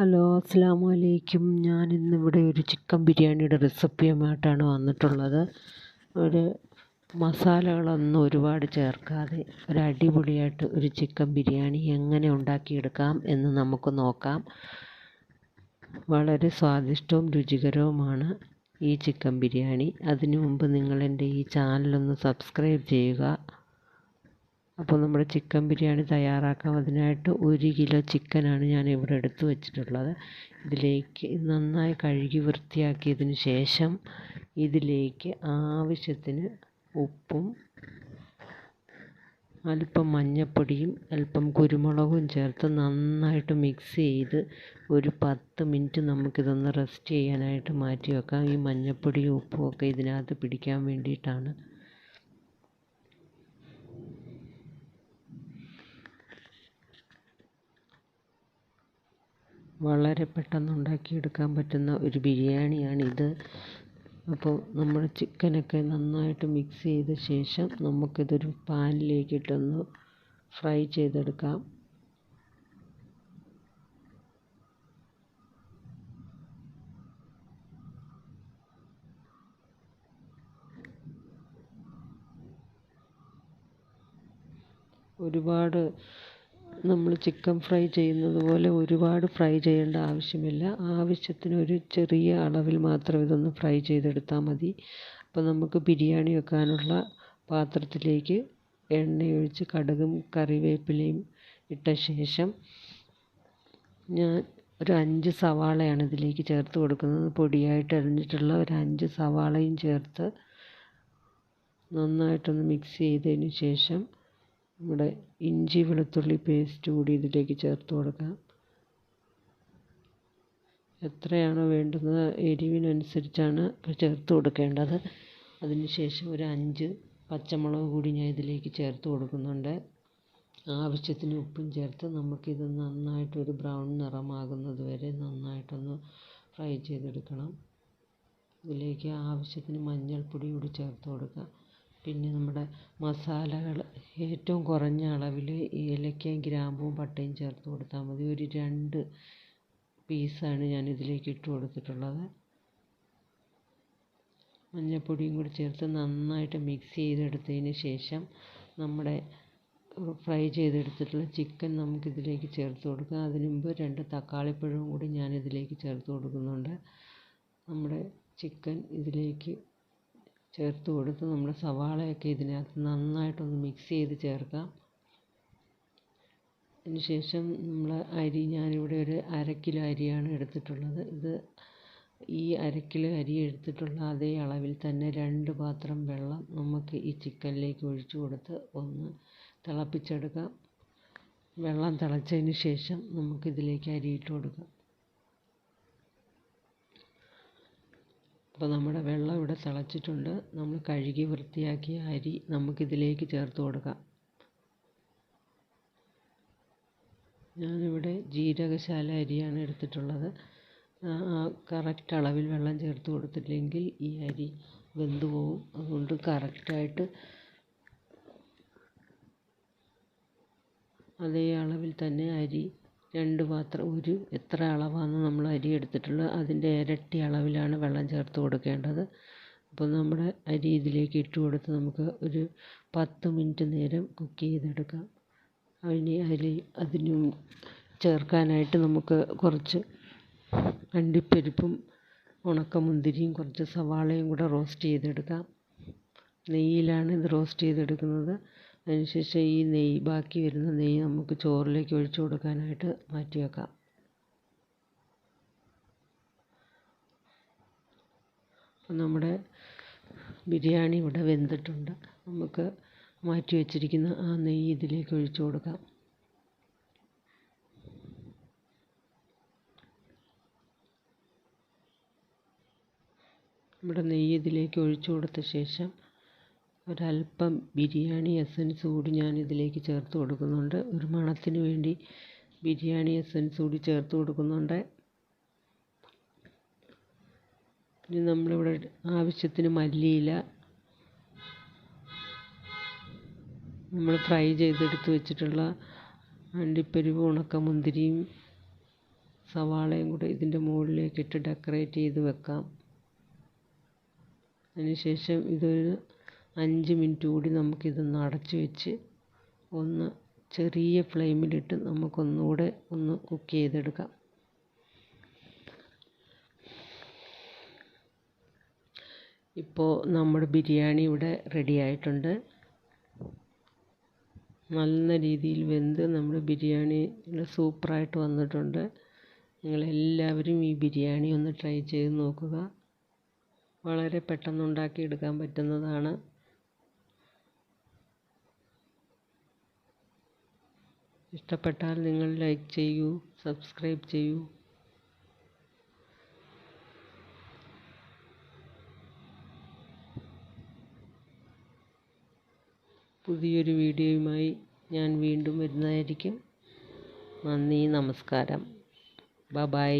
Hello അസ്സാം വലൈക്കും ഞാൻ ഇന്നിവിടെ ഒരു ചിക്കൻ ബിരിയാണിയുടെ റെസിപ്പിയുമായിട്ടാണ് വന്നിട്ടുള്ളത്. ഒരു മസാലകളൊന്നും ഒരുപാട് ചേർക്കാതെ ഒരു അടിപൊളിയായിട്ട് ഒരു ചിക്കൻ ബിരിയാണി എങ്ങനെ ഉണ്ടാക്കിയെടുക്കാം എന്ന് നമുക്ക് നോക്കാം. വളരെ സ്വാദിഷ്ടവും രുചികരവുമാണ് ഈ ചിക്കൻ ബിരിയാണി. അതിനു മുമ്പ് നിങ്ങൾ എന്റെ ഈ ചാനലൊന്ന് സബ്സ്ക്രൈബ് ചെയ്യുക. അപ്പോൾ നമ്മുടെ ചിക്കൻ ബിരിയാണി തയ്യാറാക്കാം. അതിനായിട്ട് ഒരു കിലോ ചിക്കനാണ് ഞാൻ ഇവിടെ എടുത്തു വെച്ചിട്ടുള്ളത്. ഇതിലേക്ക് നന്നായി കഴുകി വൃത്തിയാക്കിയതിന് ശേഷം ഇതിലേക്ക് ആവശ്യത്തിന് ഉപ്പും അല്പം മഞ്ഞൾപ്പൊടിയും അല്പം കുരുമുളകും ചേർത്ത് നന്നായിട്ട് മിക്സ് ചെയ്ത് ഒരു പത്ത് മിനിറ്റ് നമുക്കിതൊന്ന് റെസ്റ്റ് ചെയ്യാനായിട്ട് മാറ്റി വെക്കാം ഈ മഞ്ഞൾപ്പൊടിയും ഉപ്പും ഒക്കെ ഇതിനകത്ത് പിടിക്കാൻ വേണ്ടിയിട്ടാണ്. വളരെ പെട്ടെന്ന് ഉണ്ടാക്കിയെടുക്കാൻ പറ്റുന്ന ഒരു ബിരിയാണിയാണിത്. അപ്പോൾ നമ്മൾ ചിക്കനൊക്കെ നന്നായിട്ട് മിക്സ് ചെയ്ത ശേഷം നമുക്കിതൊരു പാനിലേക്കിട്ടൊന്ന് ഫ്രൈ ചെയ്തെടുക്കാം. ഒരുപാട് നമ്മൾ ചിക്കൻ ഫ്രൈ ചെയ്യുന്നത് പോലെ ഒരുപാട് ഫ്രൈ ചെയ്യേണ്ട ആവശ്യമില്ല. ആവശ്യത്തിന് ഒരു ചെറിയ അളവിൽ മാത്രം ഇതൊന്ന് ഫ്രൈ ചെയ്തെടുത്താൽ മതി. അപ്പോൾ നമുക്ക് ബിരിയാണി വെക്കാനുള്ള പാത്രത്തിലേക്ക് എണ്ണയൊഴിച്ച് കടുകും കറിവേപ്പിലയും ഇട്ട ശേഷം ഞാൻ ഒരു അഞ്ച് സവാളയാണ് ഇതിലേക്ക് ചേർത്ത് കൊടുക്കുന്നത്. പൊടിയായിട്ട് അരിഞ്ഞിട്ടുള്ള ഒരു അഞ്ച് സവാളയും ചേർത്ത് നന്നായിട്ടൊന്ന് മിക്സ് ചെയ്തതിന് ശേഷം നമ്മുടെ ഇഞ്ചി വെളുത്തുള്ളി പേസ്റ്റ് കൂടി ഇതിലേക്ക് ചേർത്ത് കൊടുക്കാം. എത്രയാണോ വേണ്ടുന്നത് എരിവിനനുസരിച്ചാണ് ചേർത്ത് കൊടുക്കേണ്ടത്. അതിനുശേഷം ഒരു അഞ്ച് പച്ചമുളക് കൂടി ഞാൻ ഇതിലേക്ക് ചേർത്ത് കൊടുക്കുന്നുണ്ട്. ആവശ്യത്തിന് ഉപ്പും ചേർത്ത് നമുക്കിത് നന്നായിട്ടൊരു ബ്രൗൺ നിറമാകുന്നത് വരെ നന്നായിട്ടൊന്ന് ഫ്രൈ ചെയ്തെടുക്കണം. ഇതിലേക്ക് ആവശ്യത്തിന് മഞ്ഞൾപ്പൊടി കൂടി ചേർത്ത് കൊടുക്കുക പിന്നെ നമ്മുടെ മസാലകൾ ഏറ്റവും കുറഞ്ഞ അളവിൽ ഏലക്കയും ഗ്രാമ്പും പട്ടയും ചേർത്ത് കൊടുത്താൽ മതി. ഒരു രണ്ട് പീസാണ് ഞാൻ ഇതിലേക്ക് ഇട്ട് കൊടുത്തിട്ടുള്ളത്. മഞ്ഞൾപ്പൊടിയും കൂടി ചേർത്ത് നന്നായിട്ട് മിക്സ് ചെയ്തെടുത്തതിന് ശേഷം നമ്മുടെ ഫ്രൈ ചെയ്തെടുത്തിട്ടുള്ള ചിക്കൻ നമുക്കിതിലേക്ക് ചേർത്ത് കൊടുക്കാം. അതിന് മുമ്പ് രണ്ട് തക്കാളിപ്പഴവും കൂടി ഞാനിതിലേക്ക് ചേർത്ത് കൊടുക്കുന്നുണ്ട്. നമ്മുടെ ചിക്കൻ ഇതിലേക്ക് ചേർത്ത് കൊടുത്ത് നമ്മുടെ സവാളയൊക്കെ ഇതിനകത്ത് നന്നായിട്ടൊന്ന് മിക്സ് ചെയ്ത് ചേർക്കാം. അതിനുശേഷം നമ്മൾ അരി ഞാനിവിടെ ഒരു അര കിലോ അരിയാണ് എടുത്തിട്ടുള്ളത്. ഇത് ഈ അര കിലോ അരി എടുത്തിട്ടുള്ള അതേ അളവിൽ തന്നെ രണ്ട് പാത്രം വെള്ളം നമുക്ക് ഈ ചിക്കനിലേക്ക് ഒഴിച്ചു കൊടുത്ത് ഒന്ന് തിളപ്പിച്ചെടുക്കാം. വെള്ളം തിളച്ചതിന് ശേഷം നമുക്കിതിലേക്ക് അരി ഇട്ട് കൊടുക്കാം. അപ്പോൾ നമ്മുടെ വെള്ളം ഇവിടെ തിളച്ചിട്ടുണ്ട്. നമ്മൾ കഴുകി വൃത്തിയാക്കിയ അരി നമുക്കിതിലേക്ക് ചേർത്ത് കൊടുക്കാം. ഞാനിവിടെ ജീരകശാല അരിയാണ് എടുത്തിട്ടുള്ളത്. കറക്റ്റ് അളവിൽ വെള്ളം ചേർത്ത് കൊടുത്തില്ലെങ്കിൽ ഈ അരി വെന്ത് അതുകൊണ്ട് കറക്റ്റായിട്ട് അതേ അളവിൽ തന്നെ അരി രണ്ട് പാത്രം ഒരു എത്ര അളവാണ് നമ്മൾ അരി എടുത്തിട്ടുള്ളത് അതിന്റെ ഇരട്ടി അളവിലാണ് വെള്ളം ചേർത്ത് കൊടുക്കേണ്ടത്. അപ്പോൾ നമ്മുടെ അരി ഇതിലേക്ക് ഇട്ട് കൊടുത്ത് നമുക്ക് ഒരു പത്ത് മിനിറ്റ് നേരം കുക്ക് ചെയ്തെടുക്കാം. അതിന് അരി അതിന് ചേർക്കാനായിട്ട് നമുക്ക് കുറച്ച് അണ്ടിപ്പരിപ്പും ഉണക്കമുന്തിരിയും കുറച്ച് സവാളയും കൂടെ റോസ്റ്റ് ചെയ്തെടുക്കാം. നെയ്യിലാണ് ഇത് റോസ്റ്റ് ചെയ്തെടുക്കുന്നത്. അതിനുശേഷം ഈ നെയ്യ് ബാക്കി വരുന്ന നെയ്യ് നമുക്ക് ചോറിലേക്ക് ഒഴിച്ചു കൊടുക്കാനായിട്ട് മാറ്റി വെക്കാം. നമ്മുടെ ബിരിയാണി ഇവിടെ വെന്തിട്ടുണ്ട്. നമുക്ക് മാറ്റി വെച്ചിരിക്കുന്ന ആ നെയ്യ് ഇതിലേക്ക് ഒഴിച്ചു കൊടുക്കാം. നമ്മുടെ നെയ്യ് ഇതിലേക്ക് ഒഴിച്ചു കൊടുത്ത ശേഷം ഒരല്പം ബിരിയാണി എസൻസ് കൂടി ഞാൻ ഇതിലേക്ക് ചേർത്ത് കൊടുക്കുന്നുണ്ട്. ഒരു മണത്തിന് വേണ്ടി ബിരിയാണി എസൻസ് കൂടി ചേർത്ത് കൊടുക്കുന്നുണ്ട്. ഇനി നമ്മളിവിടെ ആവശ്യത്തിന് മല്ലിയില നമ്മൾ ഫ്രൈ ചെയ്തെടുത്ത് വെച്ചിട്ടുള്ള അണ്ടിപ്പരിപ്പ് ഉണക്കമുന്തിരിയും സവാളയും കൂടെ ഇതിന്റെ മുകളിലേക്ക് ഇട്ട് ഡെക്കറേറ്റ് ചെയ്ത് വെക്കാം. അതിനുശേഷം ഇതൊരു അഞ്ച് മിനിറ്റ് കൂടി നമുക്കിതൊന്ന് അടച്ച് വെച്ച് ഒന്ന് ചെറിയ ഫ്ലെയിമിലിട്ട് നമുക്കൊന്നുകൂടെ ഒന്ന് കുക്ക് ചെയ്തെടുക്കാം. ഇപ്പോൾ നമ്മുടെ ബിരിയാണി ഇവിടെ റെഡി ആയിട്ടുണ്ട്. നല്ല രീതിയിൽ വെന്ത് നമ്മുടെ ബിരിയാണി സൂപ്പറായിട്ട് വന്നിട്ടുണ്ട്. നിങ്ങളെല്ലാവരും ഈ ബിരിയാണി ഒന്ന് ട്രൈ ചെയ്ത് നോക്കുക. വളരെ പെട്ടെന്ന് ഉണ്ടാക്കിയെടുക്കാൻ പറ്റുന്നതാണ്. ഇഷ്ടപ്പെട്ടാൽ നിങ്ങൾ ലൈക്ക് ചെയ്യൂ സബ്സ്ക്രൈബ് ചെയ്യൂ. പുതിയൊരു വീഡിയോയുമായി ഞാൻ വീണ്ടും വരുന്നതായിരിക്കും. നന്ദി നമസ്കാരം. ബ ബൈ